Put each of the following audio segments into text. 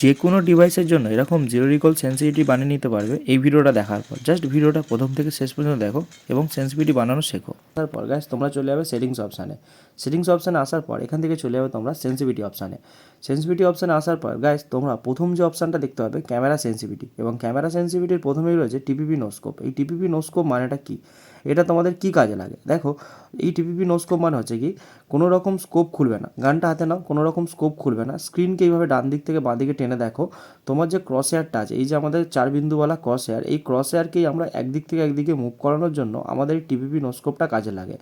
যে কোনো ডিভাইসের জন্য এরকম জিরো রিকল সেন্সিটিভিটি বানিয়ে নিতে পারবে এই ভিডিওটা দেখার পর। জাস্ট ভিডিওটা প্রথম থেকে শেষ পর্যন্ত দেখো এবং সেন্সিটিভিটি বানানো শেখো। তারপর গ্যাস তোমরা চলে যাবে সেটিংস অপশানে সেটিংস অপশানে আসার পর এখান থেকে চলে যাবে তোমরা সেন্সিটিভিটি অপশানে সেন্সিটিভিটি অপশানে আসার পর গাইস তোমরা প্রথম যে অপশানটা দেখতে পাবে ক্যামেরা সেন্সিটিভিটি এবং ক্যামেরা সেন্সিটিভিটির প্রথমেই রয়েছে টিপিপি নোস্কোপ এই টিপিপি নোস্কোপ মানেটা কি? এটা তোমাদের কি কাজে লাগে? দেখো, এই টিপিপি নোস্কোপ মানে হচ্ছে কি, কোনো রকম স্কোপ খুলবে না। গানটা হাতে নাও, কোনো রকম স্কোপ খুলবে না। স্ক্রিনকে এইভাবে ডান দিক থেকে বাঁ দিকে টেনে দেখো, তোমার যে ক্রস এয়ারটা আছে, এই যে আমাদের চার বিন্দুওয়ালা ক্রস এয়ার এই ক্রস এয়ারকেই আমরা একদিক থেকে একদিকে মুভ করানোর জন্য আমাদের এই টিপিপি নোস্কোপটা কাজে লাগে।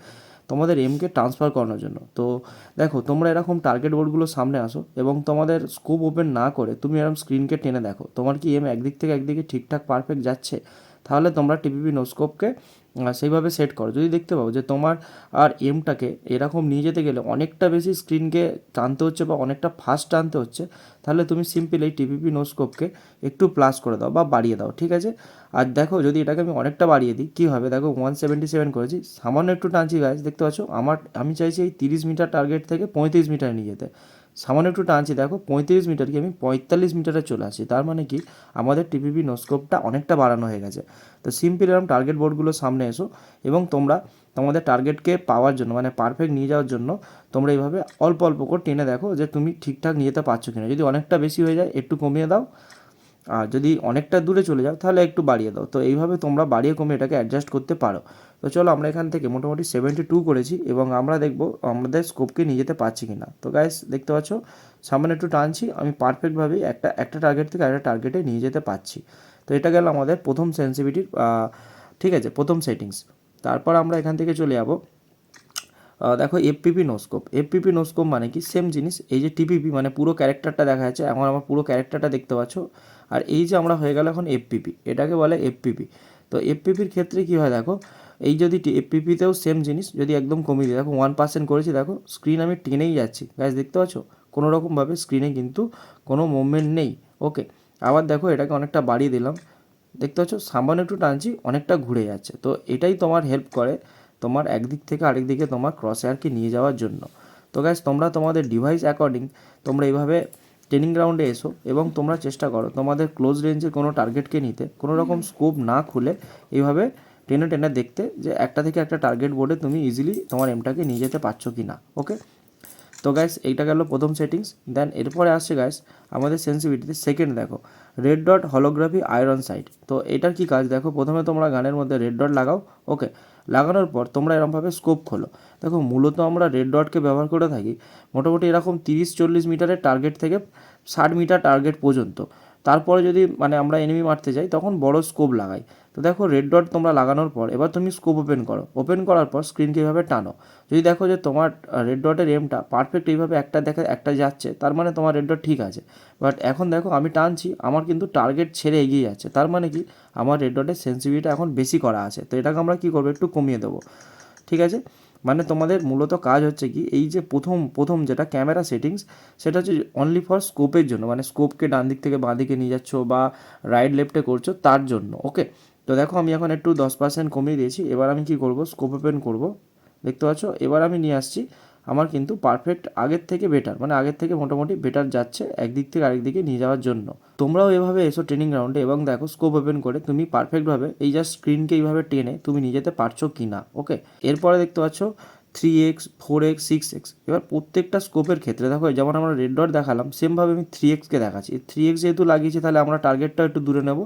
তোমাদের এমকে ট্রান্সফার করানোর জন্য। তো দেখো, তোমরা এরকম টার্গেট বোর্ডগুলো সামনে আসো এবং তোমাদের স্কোপ ওপেন না করে তুমি এরকম স্ক্রিনকে টেনে দেখো। তোমার কি এম একদিক থেকে একদিকে ঠিকঠাক পারফেক্ট যাচ্ছে? তাহলে তোমরা টিপিপি নোস্কোপকে সেইভাবে সেট করো। যদি দেখতে পাও যে তোমার আর এমটাকে এরকম নিয়ে যেতে গেলে অনেকটা বেশি স্ক্রিনকে টানতে হচ্ছে বা অনেকটা ফাস্ট টানতে হচ্ছে, তাহলে তুমি সিম্পল এই টিপিপি নোস্কোপকে একটু প্লাস করে দাও বা বাড়িয়ে দাও, ঠিক আছে? আর দেখো, যদি এটাকে আমি অনেকটা বাড়িয়ে দিই, কী হবে? দেখো ওয়ান সেভেন্টি সেভেন করেছি, সামান্য একটু টানছি গাছ দেখতে পাচ্ছ? আমার, আমি চাইছি এই তিরিশ মিটার টার্গেট থেকে পঁয়ত্রিশ মিটার নিয়ে যেতে। সামান্য একটু টানছি, দেখো পঁয়ত্রিশ মিটারকে আমি পঁয়তাল্লিশ মিটারে চলে আসি তার মানে কি আমাদের টিপিপি নোস্কোপটা অনেকটা বাড়ানো হয়ে গেছে। তো সিম্পল এরকম টার্গেট বোর্ডগুলো সামনে এসো এবং তোমরা তোমাদের টার্গেটকে পাওয়ার জন্য মানে পারফেক্ট নিয়ে যাওয়ার জন্য তোমরা এইভাবে অল্প অল্প করে টেনে দেখো যে তুমি ঠিকঠাক নিয়ে যেতে পারছ কিনা। যদি অনেকটা বেশি হয়ে যায়, একটু কমিয়ে দাও। আর যদি অনেকটা দূরে চলে যাও, তাহলে একটু বাড়িয়ে দাও। তো এইভাবে তোমরা বাড়িয়ে কমিয়ে এটাকে অ্যাডজাস্ট করতে পারো। তো চলো আমরা এখান থেকে মোটামুটি সেভেন্টি টু করেছি এবং আমরা দেখব আমাদের স্কোপকে নিয়ে যেতে পারছি কি না তো গাইস দেখতে পাচ্ছ, সামনে একটু টানছি, আমি পারফেক্টভাবেই একটা একটা টার্গেট থেকে একটা টার্গেটে নিয়ে যেতে পারছি। তো এটা গেল আমাদের প্রথম সেন্সিভিটির ঠিক আছে, প্রথম সেটিংস তারপর আমরা এখান থেকে চলে যাব। দেখো এফপিপি নোস্কোপ এফপিপি নোস্কোপ মানে কি? সেম জিনিস, এই যে টিপিপি মানে পুরো ক্যারেক্টারটা দেখা যাচ্ছে। এখন আমার পুরো ক্যারেক্টারটা দেখতে পাচ্ছ। আর এই যে আমরা হয়ে গেল এখন এফপিপি এটাকে বলে এফপিপি তো এফপিপির ক্ষেত্রে কী হয় দেখো, এই যদি এফপিপিতেও সেম জিনিস, যদি একদম কমিয়ে দিই, দেখো ওয়ান পার্সেন্ট করেছি, দেখো স্ক্রিন আমি টেনেই যাচ্ছি। গ্যাস দেখতে পাচ্ছ? কোনো রকমভাবে স্ক্রিনে কিন্তু কোনো মুভমেন্ট নেই। ওকে আবার দেখো এটাকে অনেকটা বাড়িয়ে দিলাম। দেখতে পাচ্ছ? সামান্য একটু টানছি, অনেকটা ঘুরে যাচ্ছে। তো এটাই তোমার হেল্প করে তোমার একদিক থেকে আরেক দিকে তোমার ক্রস এয়ারকে নিয়ে যাওয়ার জন্য। তো গ্যাস তোমরা তোমাদের ডিভাইস অ্যাকর্ডিং তোমরা এইভাবে ট্রেনিং গ্রাউন্ডে এসো এবং তোমরা চেষ্টা করো। তোমাদের ক্লোজ রেঞ্জের কোনো টার্গেটকে নিতে। কোনো রকম স্কোপ না খুলে এইভাবে টেনে টেনে দেখতে যে একটা থেকে একটা টার্গেট বোর্ডে তুমি ইজিলি তোমার এমটাকে নিয়ে যেতে পারছ কি না ওকে তো গাইস এইটা গেল প্রথম সেটিংস দেন এরপরে আসছে গাইস আমাদের সেন্সিভিটিতে সেকেন্ড দেখো red dot holography iron sight তো এটার কি কাজ? দেখো, প্রথমে তোমরা গানের মধ্যে রেড ডট লাগাও ওকে লাগানোর পর তোমরা এরকমভাবে স্কোপ খোলো, দেখো মূলত আমরা রেড ডটকে ব্যবহার করে থাকি, মোটামুটি এরকম তিরিশ চল্লিশ মিটারের টার্গেট থেকে ষাট মিটার টার্গেট পর্যন্ত, তারপরে যদি মানে আমরা এনিমি মারতে যাই, তখন বড় স্কোপ লাগাই তো দেখো রেড ডট তোমরা লাগানোর পর এবার তুমি স্কোপ ওপেন করো। ওপেন করার পর স্ক্রিনকে এইভাবে টানো? যদি দেখো যে তোমার রেড ডটের এমটা পারফেক্ট এইভাবে একটা দেখা, একটা যাচ্ছে, তার মানে তোমার রেড ডট ঠিক আছে। বাট এখন দেখো আমি টানছি, আমার কিন্তু টার্গেট ছেড়ে এগিয়ে যাচ্ছে। তার মানে কি? আমার রেড ডটের সেন্সিভিটিটা এখন বেশি করা আছে। তো এটাকে আমরা কী করব? একটু কমিয়ে দেবো। ঠিক আছে? মানে তোমাদের মূলত কাজ হচ্ছে কি? এই যে প্রথম প্রথম যেটা ক্যামেরা সেটিংস সেটা হচ্ছে অনলি ফর স্কোপের জন্য। মানে স্কোপকে ডান দিক থেকে বাঁ দিকে নিয়ে যাচ্ছ বা রাইট লেফটে করছ, তার জন্য। ওকে তো দেখো আমি এখন একটু দশ পার্সেন্ট কমিয়ে দিয়েছি, এবার আমি কি করব? স্কোপ ওপেন করব। দেখতে পাচ্ছ? এবার আমি নিয়ে আসছি আমার কিন্তু পারফেক্ট আগের থেকে বেটার মানে আগের থেকে মোটামুটি বেটার যাচ্ছে একদিক থেকে আরেক দিকে নিয়ে যাওয়ার জন্য। তোমরাও এভাবে এসো ট্রেনিং গ্রাউন্ডে এবং দেখো স্কোপ ওপেন করে তুমি পারফেক্টভাবে এই জাস্ট স্ক্রিনকে এইভাবে টেনে তুমি নিয়ে যেতে পারছ কি না ওকে এরপরে দেখতে পাচ্ছ three X four X six X এবার প্রত্যেকটা স্কোপের ক্ষেত্রে দেখো যেমন আমরা রেড ডট দেখালাম সেমভাবে আমি থ্রি এক্সকে দেখাচ্ছি। থ্রি এক্স যেহেতু লাগিয়েছি, তাহলে আমরা টার্গেটটা একটু দূরে নেব।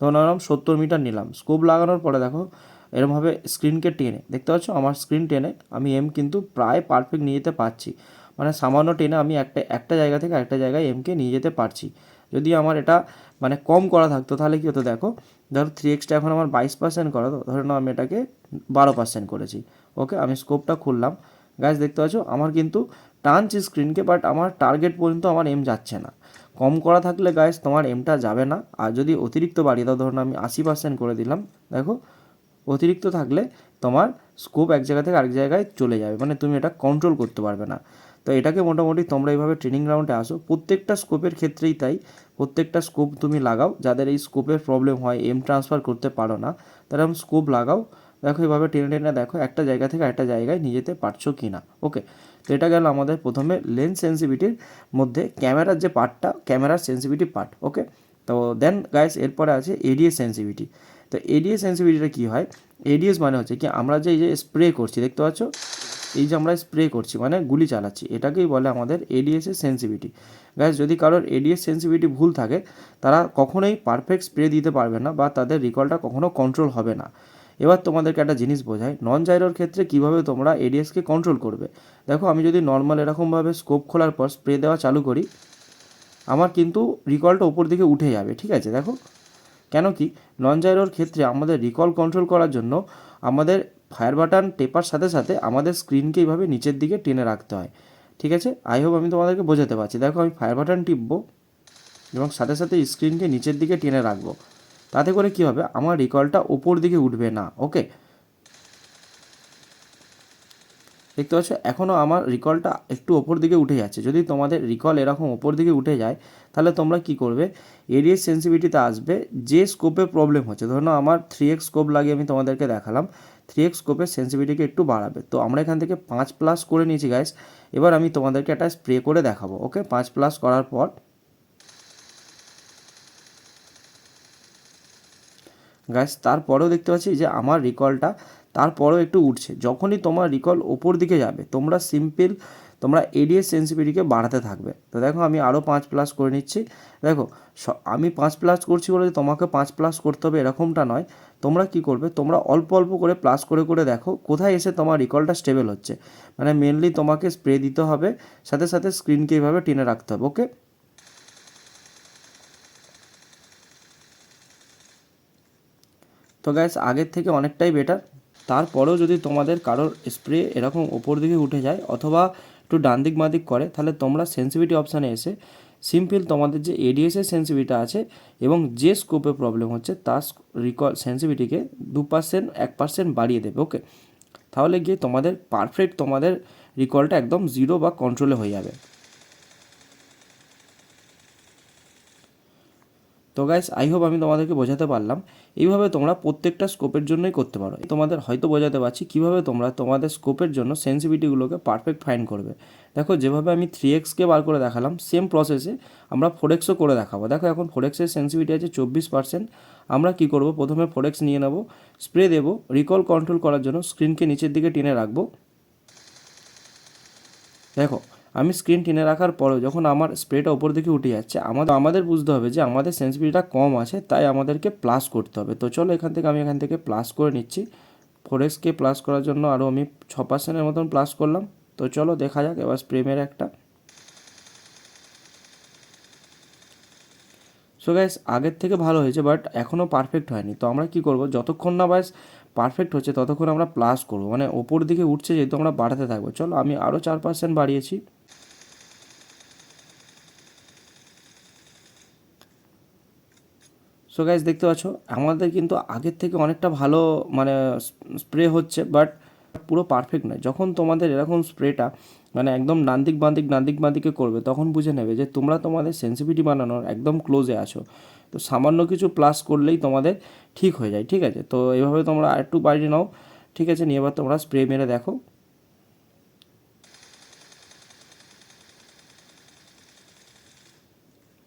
ধরুন আমরা সত্তর মিটার নিলাম। স্কোপ লাগানোর পরে দেখো, এরমভাবে স্ক্রিনকে টেনে, দেখতে পাচ্ছ? আমার স্ক্রিন টেনে, আমি এম কিন্তু প্রায় পারফেক্ট নিয়ে যেতে পারছি। মানে সামান্য টেনে আমি একটা একটা জায়গা থেকে একটা জায়গায় এমকে নিয়ে যেতে পারছি। যদি আমার এটা মানে কম করা থাকতো, তাহলে কী হতো দেখো ধরো থ্রি এক্সটা এখন আমার বাইশ পার্সেন্ট করা তো, ধরে নাও আমি এটাকে বারো পার্সেন্ট করেছি। ওকে আমি স্কোপটা খুললাম। গাছ দেখতে পাচ্ছ? আমার কিন্তু টানছি স্ক্রিনকে বাট আমার টার্গেট পর্যন্ত আমার এম যাচ্ছে না। কম করা থাকলে গাইস তোমার এমটা যাবে না। আর যদি অতিরিক্ত বাড়িয়ে দাও ধরুন আমি আশি পার্সেন্ট করে দিলাম। দেখো, অতিরিক্ত থাকলে তোমার স্কোপ এক জায়গা থেকে আরেক জায়গায় চলে যাবে। মানে তুমি এটা কন্ট্রোল করতে পারবে না। তো এটাকে মোটামুটি তোমরা এইভাবে ট্রেনিং গ্রাউন্ডে আসো। প্রত্যেকটা স্কোপের ক্ষেত্রেই তাই। প্রত্যেকটা স্কোপ তুমি লাগাও, যাদের এই স্কোপের প্রবলেম হয় এম ট্রান্সফার করতে পারো না, তারা স্কোপ লাগাও, দেখো এভাবে টেনে টেনে দেখো একটা জায়গা থেকে একটা জায়গায় নিয়ে যেতে পারছ কি না ওকে তো এটা গেল আমাদের প্রথমে লেন্স সেন্সিভিটির মধ্যে ক্যামেরার যে পার্টটা ক্যামেরার সেন্সিভিটি পার্ট ওকে তো দেন গাইস এরপরে আছে এডিএস সেন্সিভিটি তো এডিএস সেন্সিভিটিটা কী হয়? এডিএস মানে হচ্ছে কি আমরা যে এই যে স্প্রে করছি, দেখতে পাচ্ছ? এই যে আমরা স্প্রে করছি মানে গুলি চালাচ্ছি, এটাকেই বলে আমাদের এডিএসের সেন্সিভিটি গ্যাস যদি কারোর এডিএস সেন্সিভিটি ভুল থাকে, তারা কখনোই পারফেক্ট স্প্রে দিতে পারবে না বা তাদের রিকলটা কখনো কন্ট্রোল হবে না। এবার তোমাদেরকে একটা জিনিস বোঝাই নন জাইরোর ক্ষেত্রে কীভাবে তোমরা এডিএসকে কন্ট্রোল করবে? দেখো, আমি যদি নর্মাল এরকমভাবে স্কোপ খোলার পর স্প্রে দেওয়া চালু করি, আমার কিন্তু রিকলটা উপর দিকে উঠে যাবে, ঠিক আছে? দেখো কেন কি নন জাইরোর ক্ষেত্রে আমাদের রিকল কন্ট্রোল করার জন্য আমাদের ফায়ার বাটন টেপার সাথে সাথে আমাদের স্ক্রিনকে এইভাবে নিচের দিকে টেনে রাখতে হয়। ঠিক আছে? আই হোপ আমি তোমাদেরকে বোঝাতে পারছি। দেখো, আমি ফায়ার বাটন টিপবো এবং সাথে সাথে স্ক্রিনকে নিচের দিকে টেনে রাখব। তাতে করে কি হবে? আমার রিকলটা ওপর দিকে উঠবে না। ওকে দেখতে পাচ্ছ এখনও আমার রিকলটা একটু ওপর দিকে উঠে যাচ্ছে। যদি তোমাদের রিকল এরকম ওপর দিকে উঠে যায়, তাহলে তোমরা কি করবে? এরিয়াস সেন্সিভিটিতে আসবে, যে স্কোপে প্রবলেম হচ্ছে। ধরুন আমার থ্রি এক্স স্কোপ লাগিয়ে আমি তোমাদেরকে দেখালাম। থ্রি এক্স স্কোপের সেন্সিভিটিকে একটু বাড়াবে। তো আমরা এখান থেকে পাঁচ প্লাস করে নিয়েছি গাইস এবার আমি তোমাদেরকে একটা স্প্রে করে দেখাবো ওকে পাঁচ প্লাস করার পর। গাইস তারপরেও দেখতে পাচ্ছি যে আমার রিকলটা তারপরেও একটু উঠছে। যখনই তোমার রিকল ওপর দিকে যাবে, তোমরা সিম্পল তোমরা এডিএস সেন্সিভিটিকে বাড়াতে থাকবে। তো দেখো, আমি আরও পাঁচ প্লাস করে নিচ্ছি। দেখো আমি পাঁচ প্লাস করছি বলে তোমাকে পাঁচ প্লাস করতে হবে এরকমটা নয়। তোমরা কি করবে? তোমরা অল্প অল্প করে প্লাস করে করে দেখো কোথায় এসে তোমার রিকলটা স্টেবল হচ্ছে। মানে মেনলি তোমাকে স্প্রে দিতে হবে, সাথে সাথে স্ক্রিনকে এইভাবে টেনে রাখতে হবে ওকে তো গ্যাস আগের থেকে অনেকটাই বেটার তারপরেও যদি তোমাদের কারোর স্প্রে এরকম ওপর দিকে উঠে যায় অথবা একটু ডান দিক বাঁ দিক করে, তাহলে তোমরা সেন্সিভিটি অপশানে এসে সিম্পল তোমাদের যে এডিএসের সেন্সিভিটি আছে এবং যে স্কোপে প্রবলেম হচ্ছে, তার রিকল সেন্সিভিটিকে দু পার্সেন্ট এক পার্সেন্ট বাড়িয়ে দেবে ওকে তাহলে গিয়ে তোমাদের পারফেক্ট তোমাদের রিকলটা একদম জিরো বা কন্ট্রোলে হয়ে যাবে। তো গাইস আই হোপ আমি তোমাদেরকে বোঝাতে পারলাম। এইভাবে তোমরা প্রত্যেকটা স্কোপের জন্যই করতে পারো। তোমাদের হয়তো বোঝাতে পারছি কীভাবে তোমরা তোমাদের স্কোপের জন্য সেন্সিভিটিগুলোকে পারফেক্ট ফাইন করবে। দেখো, যেভাবে আমি থ্রি এক্সকে বার করে দেখালাম সেম প্রসেসে আমরা ফোর এক্সও করে দেখাবো। দেখো, এখন ফোর এক্সের সেন্সিভিটি আছে চব্বিশ পার্সেন্ট আমরা কী করব? প্রথমে ফোর এক্স নিয়ে নেব স্প্রে দেবো রিকল কন্ট্রোল করার জন্য স্ক্রিনকে নিচের দিকে টেনে রাখব। দেখো আমি স্ক্রিন টেনে রাখার পরেও যখন আমার স্প্রেটা ওপর দিকে উঠে যাচ্ছে, আমাদের আমাদের বুঝতে হবে যে আমাদের সেন্সিটিভিটিটা কম আছে, তাই আমাদেরকে প্লাস করতে হবে। তো চলো এখান থেকে আমি এখান থেকে প্লাস করে নিচ্ছি। ফোর এক্সকে প্লাস করার জন্য আরও আমি ছ পার্সেন্টের মতন প্লাস করলাম। তো চলো দেখা যাক, এবার স্প্রে মেরে একটা। সো গাইস আগের থেকে ভালো হয়েছে বাট এখনও পারফেক্ট হয়নি। তো আমরা কি করব? যতক্ষণ না বাস পারফেক্ট হচ্ছে, ততক্ষণ আমরা প্লাস করব। মানে ওপর দিকে উঠছে, যেহেতু আমরা বাড়াতে থাকব। চলো আমি আরও চার পার্সেন্ট বাড়িয়েছি। সো গাইজ দেখতে পাচ্ছ, আমাদের কিন্তু আগের থেকে অনেকটা ভালো মানে স্প্রে হচ্ছে বাট পুরো পারফেক্ট নয়। যখন তোমাদের এরকম স্প্রেটা মানে একদম নান্দিক বান্দিক, নান্দিক বান্দিকে করবে, তখন বুঝে নেবে যে তোমরা তোমাদের সেন্সিভিটি বানানোর একদম ক্লোজে আছো। তো সামান্য কিছু প্লাস করলেই তোমাদের ঠিক হয়ে যায়, ঠিক আছে? তো এইভাবে তোমরা আরেকটু বাড়িয়ে নাও, ঠিক আছে? নিয়ে এবার তোমরা স্প্রে মেরে দেখো।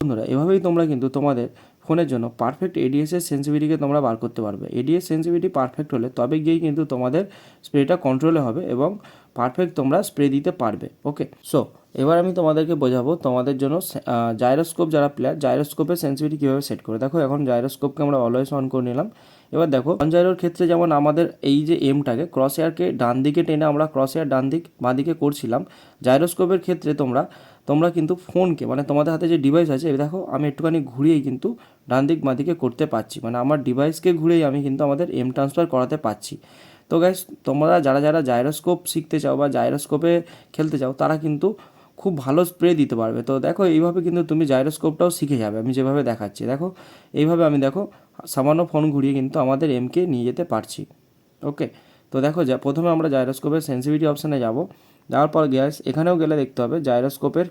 বন্ধুরা, এভাবেই তোমরা কিন্তু তোমাদের ফোনের জন্য পারফেক্ট এডিএসের সেন্সিভিটিকে তোমরা বার করতে পারবে। এডিএস সেন্সিভিটি পারফেক্ট হলে তবে গিয়েই কিন্তু তোমাদের স্প্রেটা কন্ট্রোলে হবে এবং পারফেক্ট তোমরা স্প্রে দিতে পারবে ওকে সো এবার আমি তোমাদেরকে বোঝাবো তোমাদের জন্য জাইরোস্কোপ যারা প্লেয়ার জাইরোস্কোপের সেন্সিভিটি কীভাবে সেট করে। দেখো, এখন জাইরোস্কোপকে আমরা অলওয়েজ অন করে নিলাম। এবার দেখো জাইরোর ক্ষেত্রে যেমন আমাদের এই যে এমটাকে ক্রস এয়ারকে ডান দিকে টেনে আমরা ক্রস এয়ার ডান দিক বাঁ দিকে করছিলাম জাইরোস্কোপের ক্ষেত্রে তোমরা তোমরা কিন্তু ফোনকে মানে তোমাদের হাতে যে ডিভাইস আছে দেখো, আমি একটুখানি ঘুরিয়েই কিন্তু ডান দিক, বাঁ দিকে করতে পারছি। মানে আমার ডিভাইসকে ঘুরেই আমি কিন্তু আমাদের এম ট্রান্সফার করাতে পারছি। তো গাইস তোমরা যারা যারা জাইরোস্কোপ শিখতে চাও বা জাইরোস্কোপে খেলতে চাও, তারা কিন্তু খুব ভালো স্প্রে দিতে পারবে। তো দেখো, এইভাবে কিন্তু তুমি জাইরোস্কোপটাও শিখে যাবে, আমি যেভাবে দেখাচ্ছি। দেখো, এইভাবে আমি দেখো, সামান্য ফোন ঘুরিয়ে কিন্তু আমাদের এমকে নিয়ে যেতে পারছি। ওকে তো দেখো, যা, প্রথমে আমরা জাইরোস্কোপের সেন্সিভিটি অপশানে যাব। যাওয়ার পর গ্যাস এখানেও গেলে দেখতে হবে জাইরোস্কোপের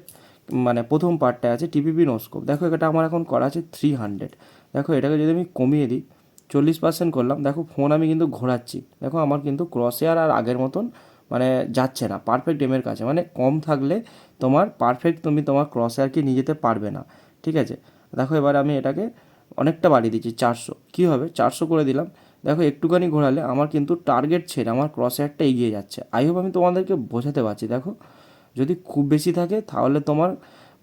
মানে প্রথম পার্টটা আছে টিপিপি নোস্কোপ দেখো এটা আমার এখন করা আছে থ্রি হান্ড্রেড দেখো এটাকে যদি আমি কমিয়ে দিই, চল্লিশ পার্সেন্ট করলাম, দেখো ফোন আমি কিন্তু ঘোরাচ্ছি। দেখো আমার কিন্তু ক্রস এয়ার আর আগের মতন মানে যাচ্ছে না পারফেক্ট এমের কাছে। মানে কম থাকলে তোমার পারফেক্ট তুমি তোমার ক্রস এয়ারকে নিয়ে যেতে পারবে না। ঠিক আছে? দেখো এবার আমি এটাকে অনেকটা বাড়িয়ে দিচ্ছি, চারশো। কী হবে? চারশো করে দিলাম। দেখো, একটুখানি ঘোরালে আমার কিন্তু টার্গেট ছেড়ে, আমার ক্রস এয়ারটা এগিয়ে যাচ্ছে। আই হোপ আমি তোমাদেরকে বোঝাতে পারছি, দেখো। যদি খুব বেশি থাকে, তাহলে তোমার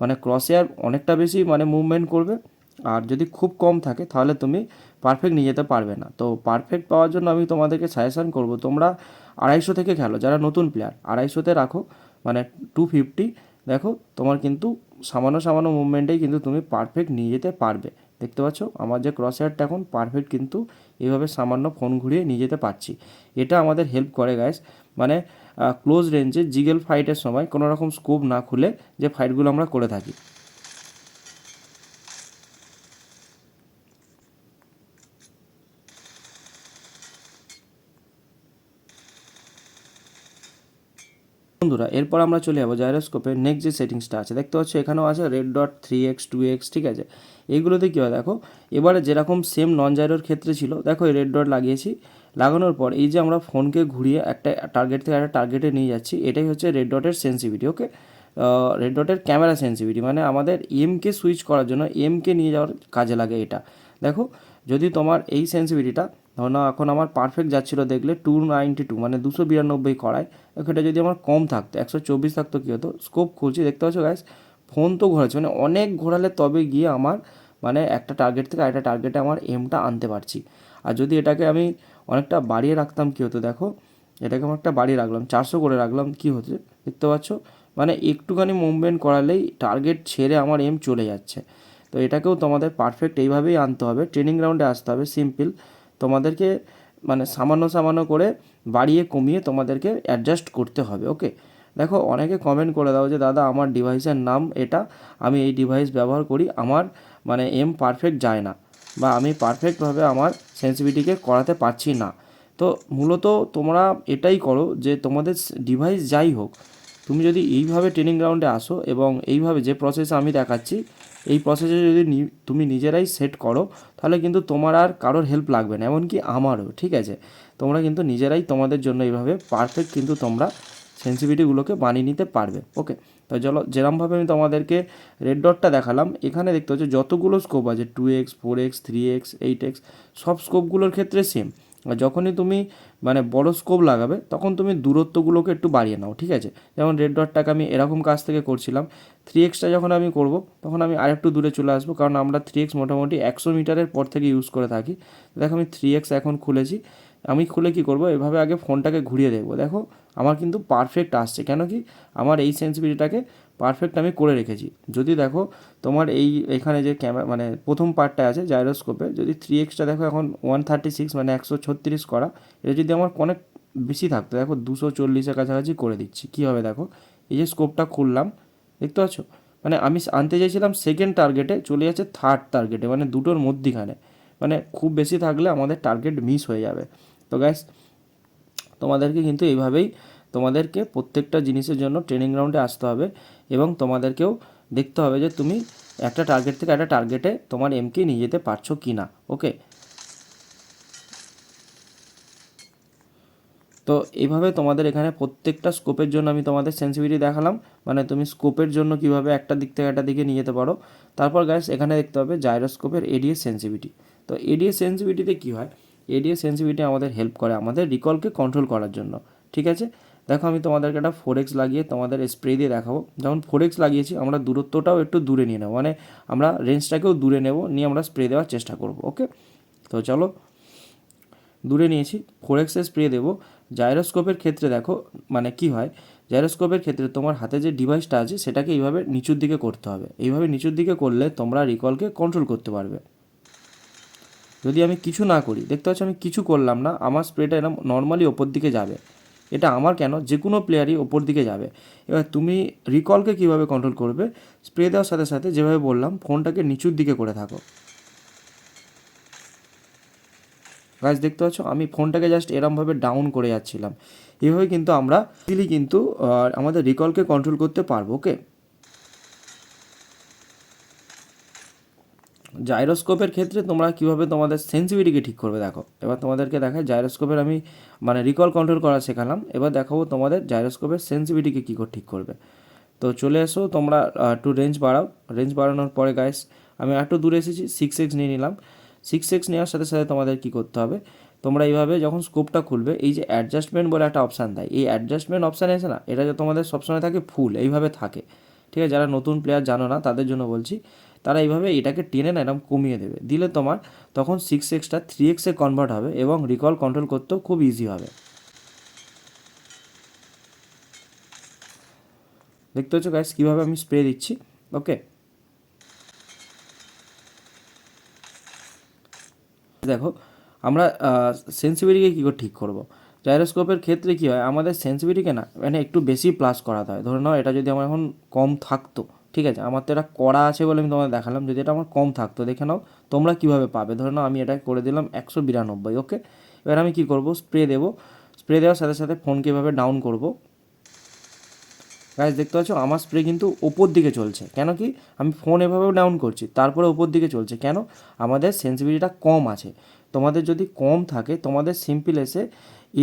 মানে ক্রস এয়ার অনেকটা বেশি মানে মুভমেন্ট করবে। আর যদি খুব কম থাকে, তাহলে তুমি পারফেক্ট নিয়ে যেতে পারবে না। তো পারফেক্ট পাওয়ার জন্য আমি তোমাদেরকে সাজেশন করব, তোমরা আড়াইশো থেকে খেলো, যারা নতুন প্লেয়ার আড়াইশোতে রাখো মানে টু ফিফটি দেখো, তোমার কিন্তু সামান্য সামান্য মুভমেন্টেই কিন্তু তুমি পারফেক্ট নিয়ে যেতে পারবে। দেখতে পাচ্ছ? আমার যে ক্রস হেয়ারটা এখন পারফেক্ট কিন্তু এইভাবে সামান্য ফোন ঘুরিয়ে নিয়ে যেতে পারছি। এটা আমাদের হেল্প করে গাইস মানে ক্লোজ রেঞ্জে জিগেল ফাইটের সময় কোনো রকম স্কোপ না খুলে যে ফাইটগুলো আমরা করে থাকি। বন্ধুরা, এরপর আমরা চলে যাব জাইরোস্কোপের নেক্সট যে সেটিংসটা আছে। দেখতে পাচ্ছ, এখানেও আছে red dot three X two X ঠিক আছে? এইগুলোতে কী হয় দেখো, এবারে যেরকম সেম নন জাইরোর ক্ষেত্রে ছিল, দেখো এই রেড ডট লাগিয়েছি। লাগানোর পর এই যে আমরা ফোনকে ঘুরিয়ে একটা টার্গেট থেকে একটা টার্গেটে নিয়ে যাচ্ছি, এটাই হচ্ছে রেড ডটের সেন্সিভিটি ওকে রেড ডটের ক্যামেরা সেন্সিভিটি মানে আমাদের এমকে সুইচ করার জন্য এমকে নিয়ে যাওয়ার কাজে লাগে এটা। দেখো, যদি তোমার এই সেন্সিভিটিটা ধরো না, এখন আমার পারফেক্ট যাচ্ছিল দেখলে টু নাইনটি টু মানে দুশো বিরানব্বই করায়। এটা যদি আমার কম থাকতো, একশো চব্বিশ থাকতো কী হতো? স্কোপ খুলছি, দেখতে পাচ্ছ গাইস ফোন তো ঘোরাচ্ছে মানে অনেক ঘোরালে তবে গিয়ে আমার মানে একটা টার্গেট থেকে আরেকটা টার্গেটে আমার এমটা আনতে পারছি। আর যদি এটাকে আমি অনেকটা বাড়িয়ে রাখতাম কী হতো দেখো? এটাকে আমি একটা বাড়িয়ে রাখলাম, চারশো করে রাখলাম, কী হচ্ছে? দেখতে পাচ্ছ? মানে একটুখানি মুভমেন্ট করালেই টার্গেট ছেড়ে আমার এম চলে যাচ্ছে। তো এটাকেও তোমাদের পারফেক্ট এইভাবেই আনতে হবে। ট্রেনিং গ্রাউন্ডে আসতে হবে সিম্পল তোমাদেরকে মানে সামান্য সামান্য করে বাড়িয়ে কমিয়ে তোমাদেরকে অ্যাডজাস্ট করতে হবে ওকে দেখো, অনেকে কমেন্ট করে দাও যে, দাদা, আমার ডিভাইসের নাম এটা, আমি এই ডিভাইস ব্যবহার করি, আমার মানে এম পারফেক্ট যায় না বা আমি পারফেক্টভাবে আমার সেন্সিভিটিকে করাতে পারছি না। তো মূলত তোমরা এটাই করো যে, তোমাদের ডিভাইস যাই হোক, তুমি যদি এইভাবে ট্রেনিং গ্রাউন্ডে আসো এবং এইভাবে যে প্রসেস আমি দেখাচ্ছি এই প্রসেসে যদি তুমি নিজেরাই সেট করো, তাহলে কিন্তু তোমার আর কারোর হেল্প লাগবে না, এমনকি আমারও, ঠিক আছে? তোমরা কিন্তু নিজেরাই তোমাদের জন্য এইভাবে পারফেক্ট কিন্তু তোমরা সেন্সিভিটিগুলোকে বানিয়ে নিতে পারবে ওকে তো চলো, যেরমভাবে আমি তোমাদেরকে রেড ডটটা দেখালাম, এখানে দেখতে হচ্ছে যতগুলো স্কোপ আছে two X four X three X eight X সব স্কোপগুলোর ক্ষেত্রে সেম যখনই তুমি মানে বড় স্কোপ লাগাবে, তখন তুমি দূরত্বগুলোকে একটু বাড়িয়ে নাও, ঠিক আছে? যেমন রেড ডটটাকে আমি এরকম কাজ থেকে করছিলাম থ্রি এক্সটা যখন আমি করব, তখন আমি আরেকটু দূরে চলে আসব, কারণ আমরা থ্রি এক্স মোটামুটি একশো মিটারের পর থেকে ইউজ করে থাকি। দেখো আমি থ্রি এক্স এখন খুলেছি, আমি খুলে কি করব? এভাবে আগে ফোনটাকে ঘুরিয়ে দেখব। দেখো, আমার কিন্তু পারফেক্ট আসছে। কেন কি? আমার এই সেন্সিভিটিটাকে পারফেক্ট আমি করে রেখেছি। যদি দেখো তোমার এই এখানে যে ক্যামেরা মানে প্রথম পার্টটা আছে জাইরোস্কোপে যদি থ্রি এক্সটা দেখো এখন ওয়ান থার্টি সিক্স মানে একশো ছত্রিশ করা, এটা যদি আমার অনেক বেশি থাকতো, দেখো দুশো চল্লিশের কাছাকাছি করে দিচ্ছি। কী হবে দেখো? এই যে স্কোপটা খুললাম, দেখতে পাচ্ছ? মানে আমি আনতে চাইছিলাম সেকেন্ড টার্গেটে চলে যাচ্ছে থার্ড টার্গেটে মানে দুটোর মধ্যিখানে। মানে খুব বেশি থাকলে আমাদের টার্গেট মিস হয়ে যাবে। তো গ্যাস তোমাদেরকে কিন্তু এইভাবেই তোমাদেরকে প্রত্যেকটা জিনিসের জন্য ট্রেনিং গ্রাউন্ডে আসতে হবে। এবং তোমাদেরকেও দেখতে হবে যে তুমি একটা টার্গেট থেকে একটা টার্গেটে তোমার এমকে নিয়ে যেতে পারছ কি না ওকে তো এইভাবে তোমাদের এখানে প্রত্যেকটা স্কোপের জন্য আমি তোমাদের সেন্সিভিটি দেখালাম মানে তুমি স্কোপের জন্য কীভাবে একটা দিক থেকে একটা দিকে নিয়ে যেতে পারো। তারপর গ্যাস এখানে দেখতে হবে জাইরোস্কোপের এডিএস সেন্সিভিটি তো এডিএস সেন্সিভিটিতে কী হয়? এডিএস সেন্সিভিটি আমাদের হেল্প করে আমাদের রিকলকে কন্ট্রোল করার জন্য, ঠিক আছে? দেখো আমি তোমাদেরকে একটা ফোর এক্স লাগিয়ে তোমাদের স্প্রে দিয়ে দেখাবো। যেমন ফোর এক্স লাগিয়েছি, আমরা দূরত্বটাও একটু দূরে নিয়ে নেব। মানে আমরা রেঞ্জটাকেও দূরে নেব, নিয়ে আমরা স্প্রে দেওয়ার চেষ্টা করব ওকে তো চলো, দূরে নিয়েছি। ফোর এক্সের স্প্রে দেবো। জাইরোস্কোপের ক্ষেত্রে দেখো মানে কি হয়? জাইরোস্কোপের ক্ষেত্রে তোমার হাতে যে ডিভাইসটা আছে, সেটাকে এইভাবে নিচুর দিকে করতে হবে। এইভাবে নিচুর দিকে করলে তোমরা রিকলকে কন্ট্রোল করতে পারবে। যদি আমি কিছু না করি, দেখতে পাচ্ছ আমি কিছু করলাম না, আমার স্প্রেটা এরকম নর্মালি ওপর দিকে যাবে। এটা আমার কেন? যে কোনো প্লেয়ারই ওপর দিকে যাবে। এবার তুমি রিকলকে কীভাবে কন্ট্রোল করবে? স্প্রে দেওয়ার সাথে সাথে যেভাবে বললাম ফোনটাকে নিচুর দিকে করে থাকো। গাছ দেখতে পাচ্ছ? আমি ফোনটাকে জাস্ট এরমভাবে ডাউন করে যাচ্ছিলাম। এভাবে কিন্তু আমরা ইজিলি কিন্তু আমাদের রিকলকে কন্ট্রোল করতে পারব ওকে জাইরোস্কোপের ক্ষেত্রে তোমরা কীভাবে তোমাদের সেন্সিভিটিকে ঠিক করবে, দেখো। এবার তোমাদেরকে দেখায় জাইরোস্কোপের আমি মানে রিকল কন্ট্রোল করা শেখালাম। এবার দেখাবো তোমাদের জাইরোস্কোপের সেন্সিভিটিকে কী করে ঠিক করবে। তো চলে এসো তোমরা একটু রেঞ্জ বাড়াও। রেঞ্জ বাড়ানোর পরে গাইস আমি একটু দূরে এসেছি সিক্স এক্স নিয়ে নিলাম। সিক্স এক্স নেওয়ার সাথে সাথে তোমাদের কী করতে হবে, তোমরা এইভাবে যখন স্কোপটা খুলবে, এই যে অ্যাডজাস্টমেন্ট বলে একটা অপশান দেয়। এই অ্যাডজাস্টমেন্ট অপশান এসে না, এটা যে তোমাদের সবসময় থাকে ফুল এইভাবে থাকে। ঠিক আছে, যারা নতুন প্লেয়ার জানো না, তাদের জন্য বলছি তারা এইভাবে এটাকে টেনে না এরকম কমিয়ে দেবে। দিলে তোমার তখন সিক্স এক্সটা থ্রি এক্সে কনভার্ট হবে এবং রিকল কন্ট্রোল করতেও খুব ইজি হবে। দেখতে পাচ্ছ গাইস কীভাবে আমি স্প্রে দিচ্ছি? ওকে দেখো, আমরা সেন্সিভিটিকে কী করে ঠিক করব? জাইরোস্কোপের ক্ষেত্রে কী হয়, আমাদের সেন্সিভিটিকে না মানে একটু বেশি প্লাস করাতে হয়। ধরে নাও এটা যদি আমার এখন কম থাকতো ঠিক আছে? আমার তো এটা করা আছে বলে আমি তোমাদের দেখালাম। যদি এটা আমার কম থাকতো, দেখে নাও তোমরা কীভাবে পাবে। ধরে নাও আমি এটা করে দিলাম একশো বিরানব্বই, ওকে? এবার আমি কী করব? স্প্রে দেবো। স্প্রে দেওয়ার সাথে সাথে ফোনকে এভাবে ডাউন করব? গাইজ দেখতে পাচ্ছ? আমার স্প্রে কিন্তু ওপর দিকে চলছে। কেন কি? আমি ফোন এভাবেও ডাউন করছি, তারপরে ওপর দিকে চলছে। কেন? আমাদের সেন্সিভিটিটা কম আছে। তোমাদের যদি কম থাকে, তোমাদের সিম্পল এসে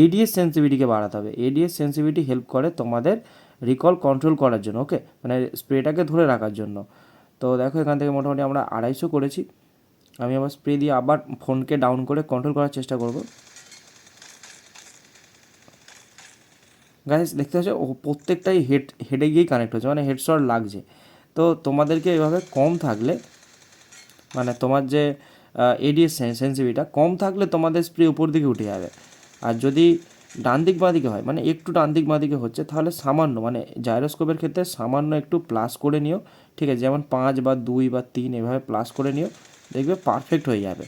এডিএস সেন্সিভিটিকে বাড়াতে হবে। এডিএস সেন্সিভিটি হেল্প করে তোমাদের রিকল কন্ট্রোল করার জন্য ওকে মানে স্প্রেটাকে ধরে রাখার জন্য। তো দেখো, এখান থেকে মোটামুটি আমরা আড়াইশো করেছি। আমি আবার স্প্রে দিয়ে আবার ফোনকে ডাউন করে কন্ট্রোল করার চেষ্টা করব। গাইস দেখতে পাচ্ছ? প্রত্যেকটাই হেড হেডে গিয়েই কানেক্ট হচ্ছে মানে হেডশট লাগছে। তো তোমাদেরকে এভাবে কম থাকলে মানে তোমার যে এডিএস সেন্সিভিটা কম থাকলে তোমাদের স্প্রে উপর দিকে উঠে যাবে। আর যদি ডান দিক বাঁ দিকে হয় মানে একটু ডান দিক বাঁ দিকে হচ্ছে, তাহলে সামান্য মানে জাইরোস্কোপের ক্ষেত্রে সামান্য একটু প্লাস করে নিও, ঠিক আছে? যেমন পাঁচ বা দুই বা তিন, এভাবে প্লাস করে নিও, দেখবে পারফেক্ট হয়ে যাবে।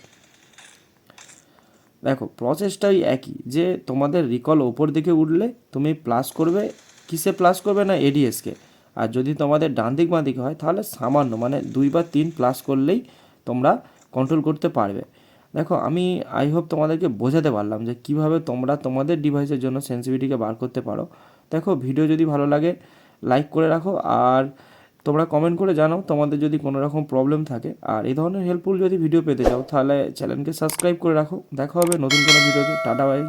দেখো প্রসেসটাই একই, যে তোমাদের রিকল ওপর দিকে উঠলে তুমি প্লাস করবে, কিসে প্লাস করবে না? এডিএসকে আর যদি তোমাদের ডান দিক বাঁ দিকে হয়, তাহলে সামান্য মানে দুই বা তিন প্লাস করলেই তোমরা কন্ট্রোল করতে পারবে। দেখো, আমি আই হোপ তোমাদেরকে বোঝাতে পারলাম যে কীভাবে তোমরা তোমাদের ডিভাইসের জন্য সেন্সিভিটিকে বার করতে পারো। দেখো ভিডিও যদি ভালো লাগে লাইক করে রাখো আর তোমরা কমেন্ট করে জানাও তোমাদের যদি কোনো রকম প্রবলেম থাকে। আর এই ধরনের হেল্পফুল যদি ভিডিও পেতে চাও, তাহলে চ্যানেলকে সাবস্ক্রাইব করে রাখো। দেখা হবে নতুন কোনো ভিডিওতে টাটা বাই